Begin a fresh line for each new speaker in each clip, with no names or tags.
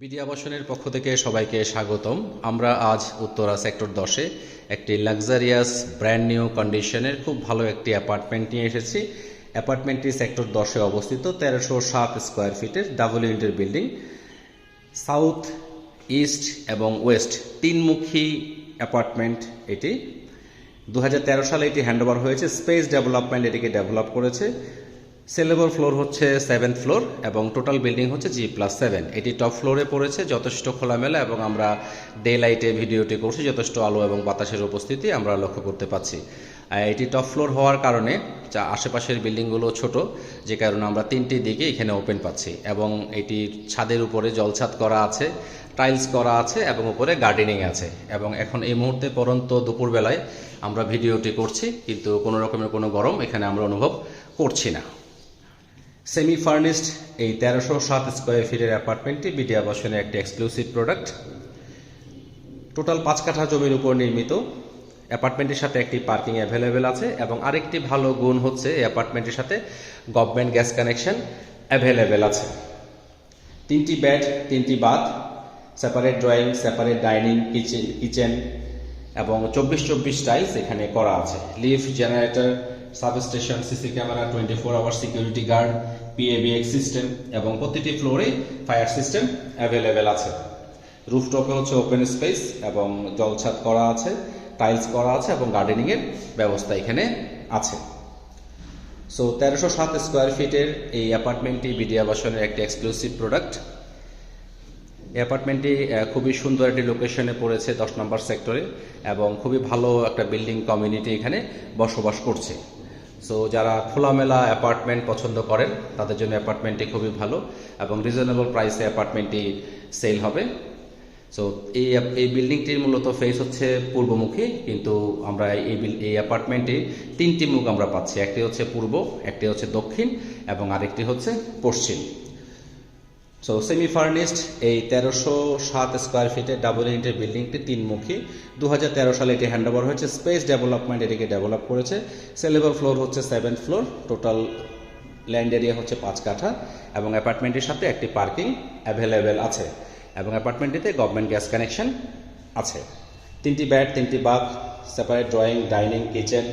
BD আবাসনের পক্ষ থেকে সবাইকে স্বাগতম। আমরা আজ উত্তরা সেক্টর দশে একটি লাক্সারিয়াস ব্র্যান্ড নিউ কন্ডিশনের খুব ভালো একটি অ্যাপার্টমেন্ট নিয়ে এসেছি। অ্যাপার্টমেন্টটি সেক্টর দশে অবস্থিত, তেরোশো সাত স্কোয়ার ফিটের ডাবল ইউনিটের বিল্ডিং। সাউথ, ইস্ট এবং ওয়েস্ট তিনমুখী অ্যাপার্টমেন্ট এটি। দু হাজার তেরো সালে এটি হ্যান্ডওভার হয়েছে। স্পেস ডেভেলপমেন্ট এটিকে ডেভেলপ করেছে। সেলেবল ফ্লোর হচ্ছে সেভেন্থ ফ্লোর এবং টোটাল বিল্ডিং হচ্ছে জি প্লাস সেভেন। এটি টপ ফ্লোরে পড়েছে, যথেষ্ট খোলামেলা এবং আমরা ডে লাইটে ভিডিওটি করছি, যথেষ্ট আলো এবং বাতাসের উপস্থিতি আমরা লক্ষ্য করতে পাচ্ছি। এটি টপ ফ্লোর হওয়ার কারণে যা আশেপাশের বিল্ডিংগুলো ছোট, যে কারণে আমরা তিনটি দিকে এখানে ওপেন পাচ্ছি এবং এটি ছাদের উপরে জলছাদ করা আছে, টাইলস করা আছে এবং উপরে গার্ডেনিং আছে এবং এখন এই মুহূর্তে পরন্ত দুপুরবেলায় আমরা ভিডিওটি করছি, কিন্তু কোনো রকমের কোনো গরম এখানে আমরা অনুভব করছি না। সেমি ফার্নিশড এই তেরোশো সাত স্কোয়ার ফিটের অ্যাপার্টমেন্টটি বিডি আবাসনের একটি এক্সক্লুসিভ প্রোডাক্ট। টোটাল পাঁচ কাঠা জমির উপর নির্মিত। অ্যাপার্টমেন্টের সাথে একটি পার্কিং অ্যাভেলেবেল আছে এবং আরেকটি ভালো গুণ হচ্ছে এই অ্যাপার্টমেন্টের সাথে গভর্নমেন্ট গ্যাস কানেকশন অ্যাভেলেবেল আছে। তিনটি বেড, তিনটি bath, separate drawing, separate dining, kitchen kitchen এবং চব্বিশ চব্বিশ টাইলস এখানে করা আছে। Lift, generator substation CC camera twenty four hour security guard PABX system এবং প্রতিটি ফ্লোরে ফায়ার সিস্টেম অ্যাভেলেবেল আছে। রুফটপে হচ্ছে ওপেন স্পেস এবং জলছাদ করা আছে টাইলস করা আছে এবং গার্ডেনিংয়ের ব্যবস্থা এখানে আছে। সো তেরোশো সাত স্কোয়ার ফিটের এই অ্যাপার্টমেন্টটি বিডি আবাসনের একটি এক্সক্লুসিভ প্রোডাক্ট অ্যাপার্টমেন্টটি খুবই সুন্দর একটি লোকেশনে পড়েছে দশ নম্বর সেক্টরে এবং খুবই ভালো একটা বিল্ডিং কমিউনিটি এখানে বসবাস করছে। সো যারা খোলামেলা অ্যাপার্টমেন্ট পছন্দ করেন, তাদের জন্য অ্যাপার্টমেন্টটি খুবই ভালো এবং রিজনেবল প্রাইসে অ্যাপার্টমেন্টটি সেল হবে। সো এই এই বিল্ডিংটির মূলত ফেস হচ্ছে পূর্বমুখী, কিন্তু আমরা এই এই অ্যাপার্টমেন্টে তিনটি মুখ আমরা পাচ্ছি। একটি হচ্ছে পূর্ব, একটি হচ্ছে দক্ষিণ এবং আরেকটি হচ্ছে পশ্চিম। সো সেমি ফার্নিশড এই তেরোশো সাত স্কোয়ার ফিটে ডাবল ইউনিটের বিল্ডিংটি তিনমুখী। দু হাজার তেরো সালে এটি হ্যান্ড ওভার হয়েছে। স্পেস ডেভেলপমেন্ট এটিকে ডেভেলপ করেছে। সেলেবল ফ্লোর হচ্ছে seven floor total land area হচ্ছে পাঁচ কাঠা এবং অ্যাপার্টমেন্টের সাথে একটি পার্কিং অ্যাভেলেবেল আছে এবং অ্যাপার্টমেন্টটিতে গভর্নমেন্ট গ্যাস কানেকশন আছে। তিনটি বেড তিনটি bath separate drawing dining kitchen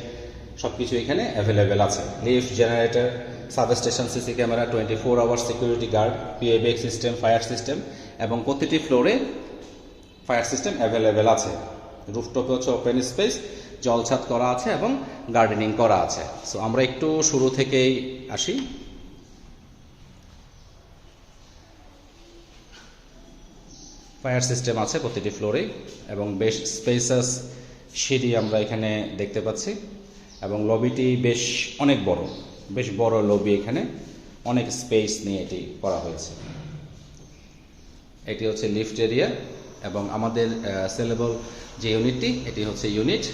সব কিছু এখানে অ্যাভেলেবেল আছে। Lift generator substation, CC camera twenty four hour security guard PABX system fire system এবং প্রতিটি ফ্লোরে ফায়ার সিস্টেম অ্যাভেলেবেল আছে। রুফটপে হচ্ছে ওপেন স্পেস জলছাদ করা আছে এবং গার্ডেনিং করা আছে। সো আমরা একটু শুরু থেকেই আসি। ফায়ার সিস্টেম আছে প্রতিটি ফ্লোরে এবং বেশ স্পেসাস সিঁড়ি আমরা এখানে দেখতে পাচ্ছি এবং লবিটি বেশ অনেক বড়। বেশ বড় লবি এখানে অনেক স্পেস নিয়ে এটি করা হয়েছে। এটি হচ্ছে লিফট এরিয়া এবং আমাদের সেলেবল যে ইউনিটটি এটি হচ্ছে ইউনিট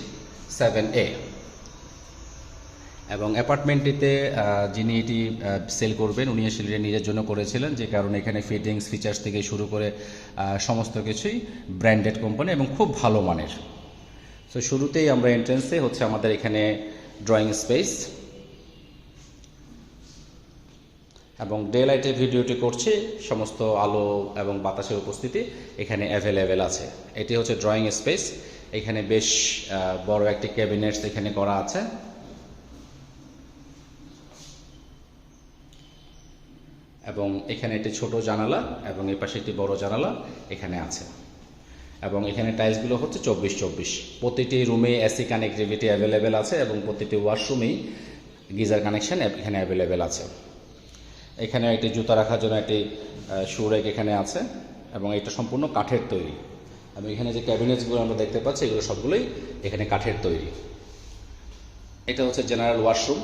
সেভেন এ এবং অ্যাপার্টমেন্টটিতে যিনি এটি সেল করবেন, উনি আসলে নিজের জন্য করেছিলেন, যে কারণে এখানে ফিটিংস ফিচার্স থেকে শুরু করে সমস্ত কিছুই ব্র্যান্ডেড কোম্পানি এবং খুব ভালো মানের। তো শুরুতেই আমরা এন্ট্রেন্সে হচ্ছে আমাদের এখানে ড্রয়িং স্পেস এবং ডে লাইটে ভিডিওটি করছি, সমস্ত আলো এবং বাতাসের উপস্থিতি এখানে অ্যাভেলেবেল আছে। এটি হচ্ছে ড্রয়িং স্পেস এখানে বেশ বড় একটি ক্যাবিনেটস এখানে করা আছে। এবং এখানে একটি ছোট জানালা এবং এই পাশে একটি বড় জানালা এখানে আছে। এবং এখানে টাইলসগুলো হচ্ছে চব্বিশ চব্বিশ। প্রতিটি রুমে এসি কানেক্টিভিটি অ্যাভেলেবেল আছে এবং প্রতিটি ওয়াশরুমেই গিজার কানেকশন এখানে অ্যাভেলেবেল আছে। এখানে একটি জুতা রাখার জন্য একটি শু রেক এখানে আছে এবং এটা সম্পূর্ণ কাঠের তৈরি। এবং এখানে যে ক্যাবিনেটসগুলো আমরা দেখতে পাচ্ছি, এগুলো সবগুলোই এখানে কাঠের তৈরি। এটা হচ্ছে জেনারেল ওয়াশরুম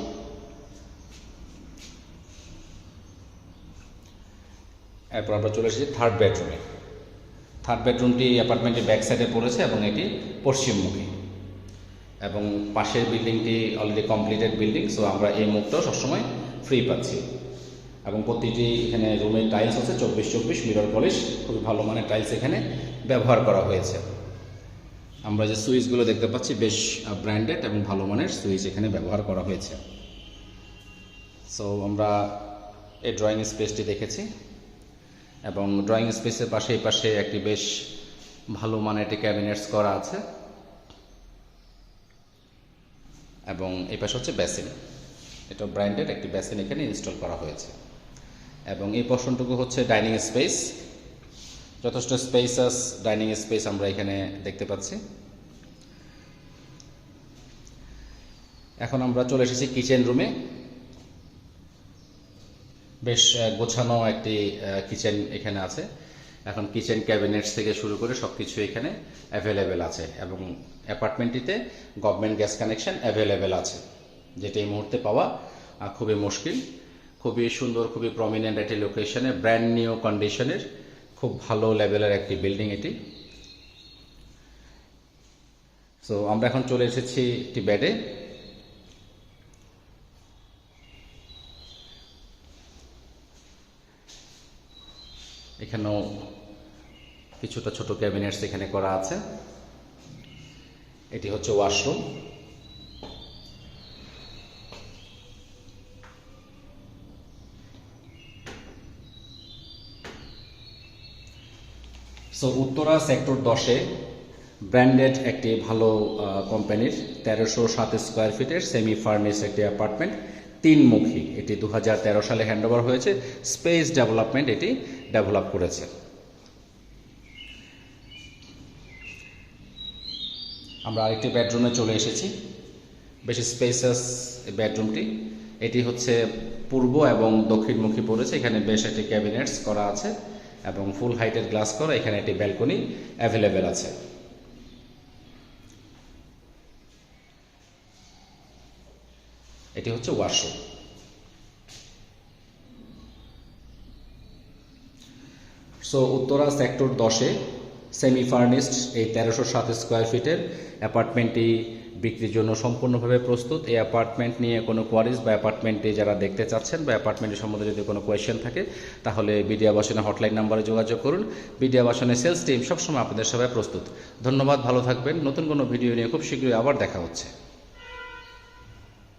এরপর আমরা চলে এসেছি থার্ড বেডরুমে থার্ড বেডরুমটি অ্যাপার্টমেন্টের ব্যাক সাইডে পড়েছে এবং এটি পশ্চিমমুখী। এবং পাশের বিল্ডিংটি অলরেডি কমপ্লিটেড বিল্ডিং সো আমরা এই মুখটাও সবসময় ফ্রি পাচ্ছি। এবং প্রতিটি এখানে রুমের টাইলস আছে, চব্বিশ চব্বিশ মিরর পলিশ খুবই ভালো মানের টাইলস এখানে ব্যবহার করা হয়েছে। আমরা যে সুইচগুলো দেখতে পাচ্ছি, বেশ ব্র্যান্ডেড এবং ভালো মানের সুইচ এখানে ব্যবহার করা হয়েছে। সো আমরা এই ড্রয়িং স্পেসটি দেখেছি এবং ড্রয়িং স্পেসের পাশে পাশে একটি বেশ ভালো মানের একটি ক্যাবিনেটস করা আছে এবং এই পাশে হচ্ছে বেসিন এটা ব্র্যান্ডের একটি বেসিন এখানে ইনস্টল করা হয়েছে। এবং এই পোর্শনটুকু হচ্ছে ডাইনিং স্পেস। যথেষ্ট স্পেসাস ডাইনিং স্পেস আমরা এখানে দেখতে পাচ্ছি। এখন আমরা চলে এসেছি কিচেন রুমে। বেশ গোছানো একটি কিচেন এখানে আছে। এখন কিচেন ক্যাবিনেটস থেকে শুরু করে সব কিছু এখানে অ্যাভেলেবেল আছে এবং অ্যাপার্টমেন্টটিতে গভর্নমেন্ট গ্যাস কানেকশন অ্যাভেলেবেল আছে, যেটা এই মুহূর্তে পাওয়া খুবই মুশকিল। খুবই সুন্দর, খুবই প্রমিনেন্ট একটি লোকেশনে ব্র্যান্ড নিউ কন্ডিশনের খুব ভালো লেভেলের একটি বিল্ডিং এটি। সো আমরা এখন চলে এসেছি একটি বেডে এখানেও কিছুটা ছোট ক্যাবিনেটস এখানে করা আছে। এটি হচ্ছে ওয়াশরুম সো উত্তরা সেক্টর দশে ব্র্যান্ডেড একটি ভালো কোম্পানির তেরোশো সাত স্কোয়ার ফিটের সেমি ফার্নিশ একটি অ্যাপার্টমেন্ট তিনমুখী। এটি দুহাজার তেরো সালে হ্যান্ডওভার হয়েছে। স্পেস ডেভেলপমেন্ট এটি ডেভেলপ করেছে। আমরা আরেকটি বেডরুমে চলে এসেছি। বেশি স্পেসাস বেডরুমটি এটি হচ্ছে পূর্ব এবং দক্ষিণমুখী পড়েছে। এখানে বেশ একটি ক্যাবিনেটস করা আছে। এবং ফুল হাইটের গ্লাস করা, এখানে একটি ব্যালকনি অ্যাভেলেবেল আছে। এটি হচ্ছে ওয়াশরুম সো উত্তরা সেক্টর দশে সেমি ফার্নিস্ট এই তেরোশো সাত স্কোয়ার ফিটের অ্যাপার্টমেন্টটি বিক্রির জন্য সম্পূর্ণভাবে প্রস্তুত। এই অ্যাপার্টমেন্ট নিয়ে কোনো কোয়ারিজ বা অ্যাপার্টমেন্টে যারা দেখতে চাচ্ছেন বা অ্যাপার্টমেন্টের সম্বন্ধে যদি কোনো কোয়েশ্চেন থাকে, তাহলে বিডিয়া বাসনে হটলাইন নাম্বারে যোগাযোগ করুন। বিডিয়া বাসনের সেলস টিম সবসময় আপনাদের সবাই প্রস্তুত। ধন্যবাদ, ভালো থাকবেন। নতুন কোনো ভিডিও নিয়ে খুব শীঘ্রই আবার দেখা হচ্ছে।